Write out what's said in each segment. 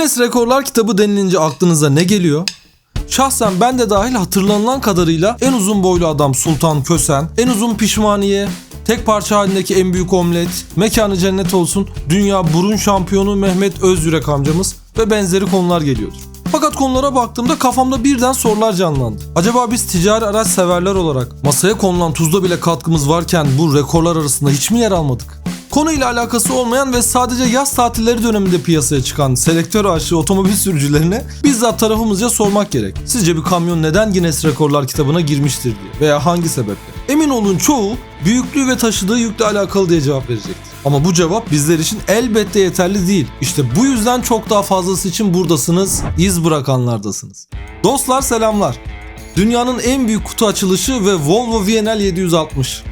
Guinness Rekorlar kitabı denilince aklınıza ne geliyor? Şahsen ben de dahil hatırlanılan kadarıyla en uzun boylu adam Sultan Kösen, en uzun pişmaniye, tek parça halindeki en büyük omlet, mekanı cennet olsun, dünya burun şampiyonu Mehmet Özyürek amcamız ve benzeri konular geliyordur. Fakat konulara baktığımda kafamda birden sorular canlandı. Acaba biz ticari araç severler olarak masaya konulan tuzda bile katkımız varken bu rekorlar arasında hiç mi yer almadık? Konuyla alakası olmayan ve sadece yaz tatilleri döneminde piyasaya çıkan selektör aşığı otomobil sürücülerine bizzat tarafımızca sormak gerek. Sizce bir kamyon neden Guinness Rekorlar kitabına girmiştir diye veya hangi sebeple? Emin olun çoğu büyüklüğü ve taşıdığı yükle alakalı diye cevap verecektir. Ama bu cevap bizler için elbette yeterli değil. İşte bu yüzden çok daha fazlası için buradasınız, iz bırakanlardasınız. Dostlar selamlar. Dünyanın en büyük kutu açılışı ve Volvo VNL 760.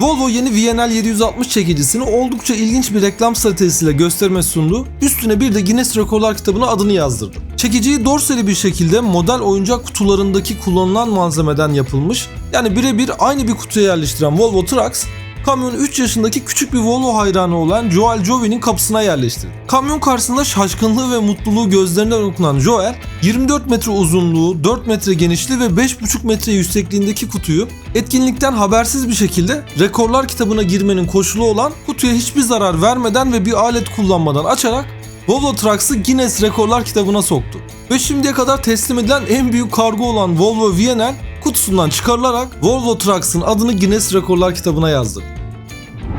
Volvo yeni VNL 760 çekicisini oldukça ilginç bir reklam stratejisiyle gösterme sundu. Üstüne bir de Guinness Rekorlar kitabına adını yazdırdı. Çekiciyi dorsali bir şekilde model oyuncak kutularındaki kullanılan malzemeden yapılmış, yani birebir aynı bir kutuya yerleştiren Volvo Trucks, kamyonu 3 yaşındaki küçük bir Volvo hayranı olan Joel Jovi'nin kapısına yerleştirdi. Kamyon karşısında şaşkınlığı ve mutluluğu gözlerinden okunan Joel, 24 metre uzunluğu, 4 metre genişliği ve 5,5 metre yüksekliğindeki kutuyu etkinlikten habersiz bir şekilde rekorlar kitabına girmenin koşulu olan kutuya hiçbir zarar vermeden ve bir alet kullanmadan açarak Volvo Trucks'ı Guinness Rekorlar kitabına soktu. Ve şimdiye kadar teslim edilen en büyük kargo olan Volvo VNL kutusundan çıkarılarak Volvo Trucks'ın adını Guinness Rekorlar kitabına yazdı.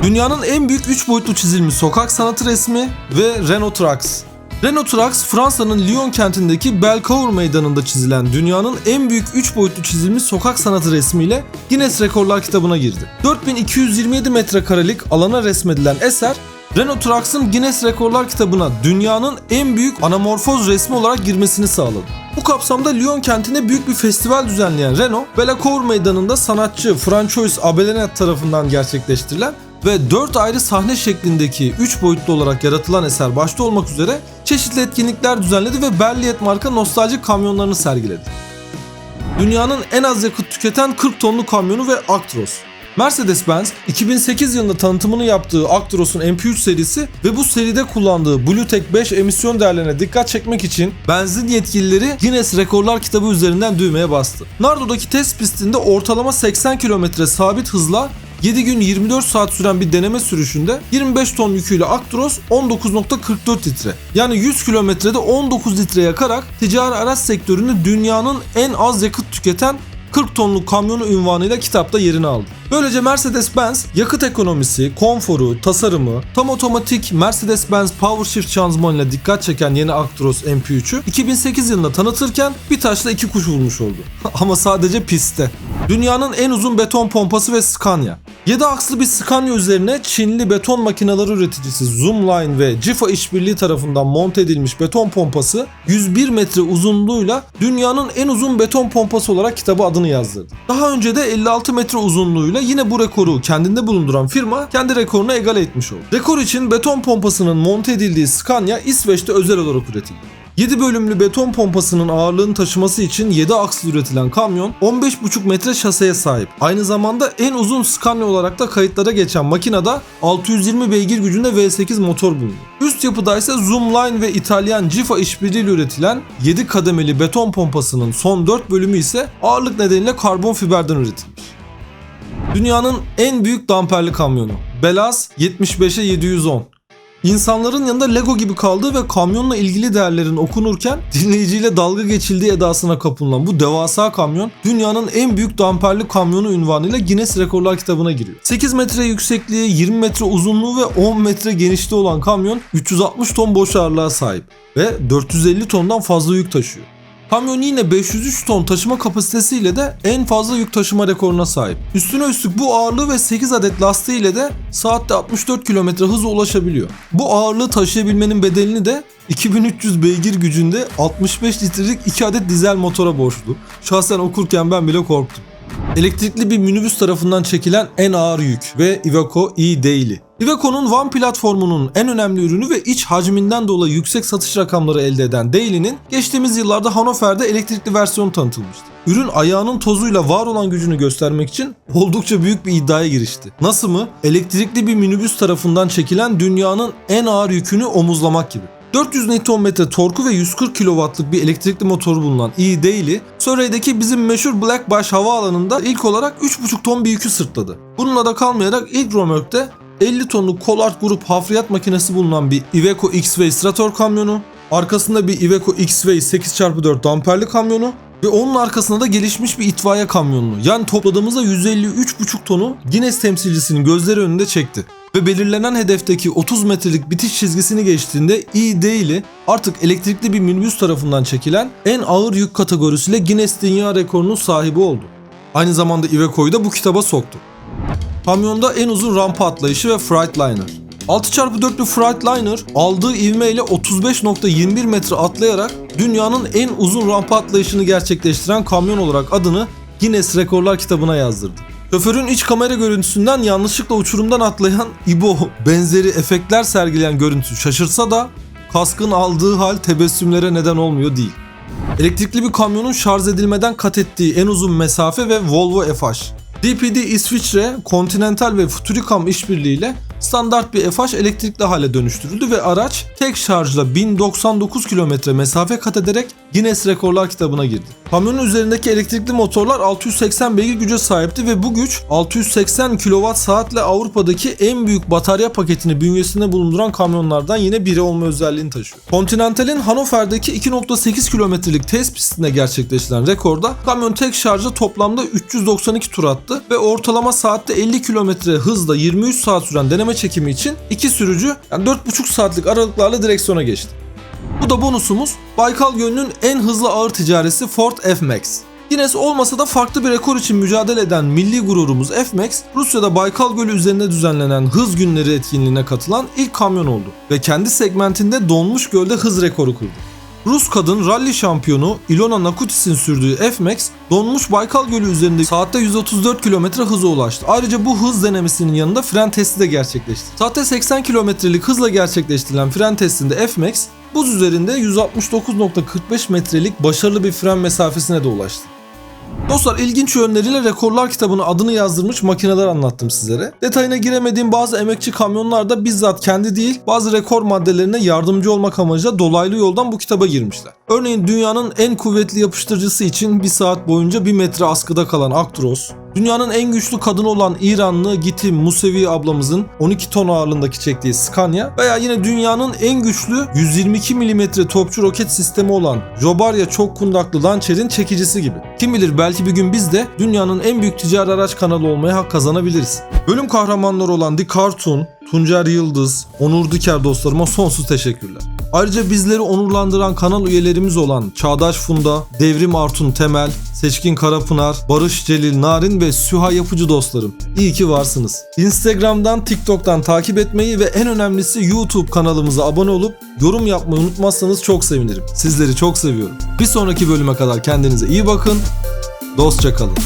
Dünyanın en büyük 3 boyutlu çizilmiş sokak sanatı resmi ve Renault Trucks. Renault Trucks Fransa'nın Lyon kentindeki Belcour meydanında çizilen dünyanın en büyük 3 boyutlu çizilmiş sokak sanatı resmiyle Guinness Rekorlar kitabına girdi. 4227 metrekarelik alana resmedilen eser Renault Trucks'ın Guinness Rekorlar kitabına dünyanın en büyük anamorfoz resmi olarak girmesini sağladı. Bu kapsamda Lyon kentinde büyük bir festival düzenleyen Renault, Belcour meydanında sanatçı Francois Abelenet tarafından gerçekleştirilen ve 4 ayrı sahne şeklindeki 3 boyutlu olarak yaratılan eser başta olmak üzere çeşitli etkinlikler düzenledi ve Berliet marka nostaljik kamyonlarını sergiledi. Dünyanın en az yakıt tüketen 40 tonlu kamyonu ve Actros. Mercedes-Benz 2008 yılında tanıtımını yaptığı Actros'un MP3 serisi ve bu seride kullandığı Bluetech 5 emisyon değerlerine dikkat çekmek için benzin yetkilileri Guinness Rekorlar kitabı üzerinden düğmeye bastı. Nardo'daki test pistinde ortalama 80 km sabit hızla 7 gün 24 saat süren bir deneme sürüşünde 25 ton yüküyle Actros 19.44 litre yani 100 kilometrede 19 litre yakarak ticari araç sektöründe dünyanın en az yakıt tüketen 40 tonluk kamyonu ünvanıyla kitapta yerini aldı. Böylece Mercedes-Benz yakıt ekonomisi, konforu, tasarımı, tam otomatik Mercedes-Benz PowerShift şanzımanıyla dikkat çeken yeni Actros MP3'ü 2008 yılında tanıtırken bir taşla iki kuş vurmuş oldu. Ama sadece pistte. Dünyanın en uzun beton pompası ve Scania. 7 akslı bir Scania üzerine Çinli beton makineleri üreticisi Zoomline ve Jifa işbirliği tarafından monte edilmiş beton pompası 101 metre uzunluğuyla dünyanın en uzun beton pompası olarak kitaba adını yazdırdı. Daha önce de 56 metre uzunluğuyla yine bu rekoru kendinde bulunduran firma kendi rekorunu egale etmiş oldu. Rekor için beton pompasının monte edildiği Scania İsveç'te özel olarak üretildi. 7 bölümlü beton pompasının ağırlığını taşıması için 7 akslı üretilen kamyon 15,5 metre şaseye sahip. Aynı zamanda en uzun Scania olarak da kayıtlara geçen makinede 620 beygir gücünde V8 motor bulunuyor. Üst yapıda ise Zoomline ve İtalyan Jifa işbirliğiyle üretilen 7 kademeli beton pompasının son 4 bölümü ise ağırlık nedeniyle karbon fiberden üretilmiş. Dünyanın en büyük damperli kamyonu. Belaz 75'e 710. İnsanların yanında Lego gibi kaldığı ve kamyonla ilgili değerlerin okunurken dinleyiciyle dalga geçildiği edasına kapılan bu devasa kamyon dünyanın en büyük damperli kamyonu ünvanıyla Guinness Rekorlar kitabına giriyor. 8 metre yüksekliği, 20 metre uzunluğu ve 10 metre genişliği olan kamyon 360 ton boş ağırlığa sahip ve 450 tondan fazla yük taşıyor. Kamyon yine 503 ton taşıma kapasitesiyle de en fazla yük taşıma rekoruna sahip. Üstüne üstlük bu ağırlığı ve 8 adet lastiği ile de saatte 64 km hıza ulaşabiliyor. Bu ağırlığı taşıyabilmenin bedelini de 2300 beygir gücünde 65 litrelik 2 adet dizel motora borçlu. Şahsen okurken ben bile korktum. Elektrikli bir minibüs tarafından çekilen en ağır yük ve Iveco e-Daily. Iveco'nun One platformunun en önemli ürünü ve iç hacminden dolayı yüksek satış rakamları elde eden Daily'nin geçtiğimiz yıllarda Hannover'de elektrikli versiyonu tanıtılmıştı. Ürün ayağının tozuyla var olan gücünü göstermek için oldukça büyük bir iddiaya girişti. Nasıl mı? Elektrikli bir minibüs tarafından çekilen dünyanın en ağır yükünü omuzlamak gibi. 400 Nm torku ve 140 kW'lık bir elektrikli motoru bulunan E-Daily, Surrey'deki bizim meşhur Blackbash havaalanında ilk olarak 3,5 ton bir yükü sırtladı. Bununla da kalmayarak ilk römörkte 50 tonluk Collard Grup hafriyat makinesi bulunan bir Iveco X-Way Strator kamyonu, arkasında bir Iveco X-Way 8x4 damperli kamyonu ve onun arkasında da gelişmiş bir itfaiye kamyonunu yani topladığımızda 153,5 tonu Guinness temsilcisinin gözleri önünde çekti. Ve belirlenen hedefteki 30 metrelik bitiş çizgisini geçtiğinde E-Daily artık elektrikli bir minibüs tarafından çekilen en ağır yük kategorisiyle Guinness Dünya Rekoru'nun sahibi oldu. Aynı zamanda Iveco'yu da bu kitaba soktu. Kamyonda en uzun rampa atlayışı ve Freightliner. 6x4'lü Freightliner aldığı ivmeyle 35.21 metre atlayarak dünyanın en uzun rampa atlayışını gerçekleştiren kamyon olarak adını Guinness Rekorlar kitabına yazdırdı. Şoförün iç kamera görüntüsünden yanlışlıkla uçurumdan atlayan İbo benzeri efektler sergileyen görüntü şaşırsa da kaskın aldığı hal tebessümlere neden olmuyor değil. Elektrikli bir kamyonun şarj edilmeden kat ettiği en uzun mesafe ve Volvo FH. DPD İsviçre, Continental ve Futuricam işbirliğiyle standart bir FH elektrikli hale dönüştürüldü ve araç tek şarjla 1099 kilometre mesafe kat ederek Guinness Rekorlar kitabına girdi. Kamyonun üzerindeki elektrikli motorlar 680 beygir güce sahipti ve bu güç 680 kWh saatle Avrupa'daki en büyük batarya paketini bünyesinde bulunduran kamyonlardan yine biri olma özelliğini taşıyor. Continental'in Hannover'deki 2.8 kilometrelik test pistinde gerçekleştiren rekorda kamyon tek şarjda toplamda 392 tur attı ve ortalama saatte 50 kilometre hızla 23 saat süren deneme çekimi için iki sürücü yani 4,5 saatlik aralıklarla direksiyona geçti. Bu da bonusumuz Baykal Gölü'nün en hızlı ağır ticaresi Ford F-Max. Guinness olmasa da farklı bir rekor için mücadele eden milli gururumuz F-Max, Rusya'da Baykal Gölü üzerinde düzenlenen hız günleri etkinliğine katılan ilk kamyon oldu ve kendi segmentinde donmuş gölde hız rekoru kurdu. Rus kadın rally şampiyonu Ilona Nakutis'in sürdüğü F-Max, donmuş Baykal Gölü üzerinde saatte 134 km hıza ulaştı. Ayrıca bu hız denemesinin yanında fren testi de gerçekleşti. Saatte 80 kilometrelik hızla gerçekleştirilen fren testinde F-Max, buz üzerinde 169.45 metrelik başarılı bir fren mesafesine de ulaştı. Dostlar ilginç yönleriyle rekorlar kitabına adını yazdırmış makineler anlattım sizlere. Detayına giremediğim bazı emekçi kamyonlar da bizzat kendi değil bazı rekor maddelerine yardımcı olmak amacıyla dolaylı yoldan bu kitaba girmişler. Örneğin dünyanın en kuvvetli yapıştırıcısı için bir saat boyunca bir metre askıda kalan Actros, Dünyanın en güçlü kadını olan İranlı Giti Musevi ablamızın 12 ton ağırlığındaki çektiği Scania veya yine dünyanın en güçlü 122 mm topçu roket sistemi olan Jobarya çok kundaklı Lancer'in çekicisi gibi. Kim bilir belki bir gün biz de dünyanın en büyük ticari araç kanalı olmaya hak kazanabiliriz. Bölüm kahramanları olan The Cartoon, Tuncer Yıldız, Onur Diker dostlarıma sonsuz teşekkürler. Ayrıca bizleri onurlandıran kanal üyelerimiz olan Çağdaş Funda, Devrim Artun Temel, Seçkin Karapınar, Barış Celil Narin ve Süha Yapıcı dostlarım. İyi ki varsınız. Instagram'dan, TikTok'tan takip etmeyi ve en önemlisi YouTube kanalımıza abone olup yorum yapmayı unutmazsanız çok sevinirim. Sizleri çok seviyorum. Bir sonraki bölüme kadar kendinize iyi bakın. Dostça kalın.